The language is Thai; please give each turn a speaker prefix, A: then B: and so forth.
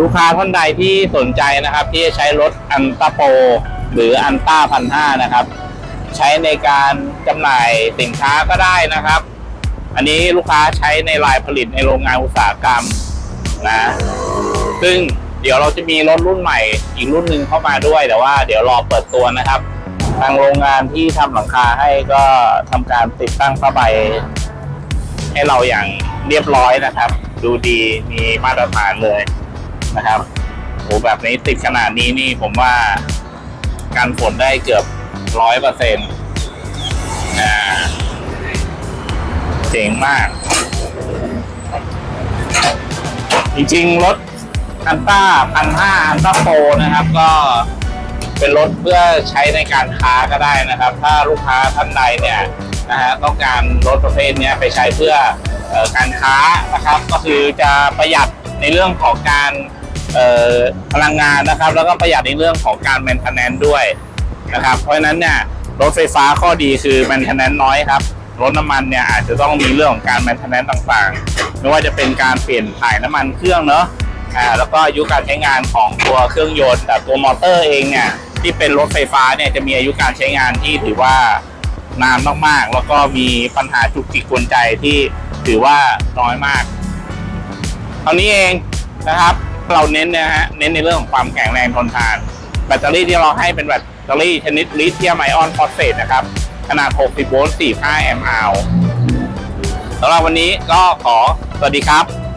A: ลูกค้าท่านใดที่สนใจนะครับ ที่จะใช้รถอันต้าโปรหรืออันต้าพันห้านะครับ ใช้ในการจำหน่ายสินค้าก็ได้นะครับ อันนี้ลูกค้าใช้ในลายผลิตในโรงงานอุตสาหกรรมนะ ซึ่งเดี๋ยวเราจะมีรถรุ่นใหม่อีกรุ่นหนึ่งเข้ามาด้วยแต่ว่า เดี๋ยวรอเปิดตัวนะครับ ทางโรงงานที่ทำหลังคาให้ก็ทำการติดตั้งผ้าใบ ให้เราอย่างเรียบร้อยนะครับ ดูดีมีมาตรฐานเลย นะครับโหแบบนี้ติดขนาดนี้นี่ผมว่าการฝนได้เกือบร้อยเปอร์เซ็นต์เจ๋งมาก จริงๆ รถอันต้าพันห้าอันต้าโปรนะครับ ก็เป็นรถเพื่อใช้ในการค้าก็ได้นะครับ ถ้าลูกค้าท่านใดเนี่ยนะฮะต้องการรถประเภทนี้ไปใช้เพื่อเอ่อการค้านะครับ ก็คือจะประหยัด ในเรื่องของการพลังงานนะครับ แล้วก็ประหยัดในเรื่องของการแมนเทนแนนด้วยนะครับ เพราะฉะนั้นเนี่ยรถไฟฟ้าข้อดีคือแมนเทนแนนน้อยครับรถน้ำมันเนี่ยอาจจะต้องมีเรื่องของการแมนเทนแนนต่างๆ ไม่ว่าจะเป็นการเปลี่ยนถ่ายน้ำมันเครื่องเนาะอ่าแล้วก็อายุการใช้งานของตัวเครื่องยนต์แต่ตัวมอเตอร์เองเนี่ยที่เป็นรถไฟฟ้าเนี่ยจะมีอายุการใช้งานที่ถือว่านานมากๆ แล้วก็มีปัญหาจุกจิกกวนใจที่ถือว่าน้อยมาก ท่านี้เองนะครับ เราเน้นนะฮะเน้นในเรื่องของความแข็งแรงทนทาน แบตเตอรี่ที่เราให้เป็นแบตเตอรี่ชนิดลิเธียมไอออนฟอสเฟตนะครับ ขนาด 60 โวลต์ 45 แอมป์อาวสำหรับวันนี้ก็ขอสวัสดีครับ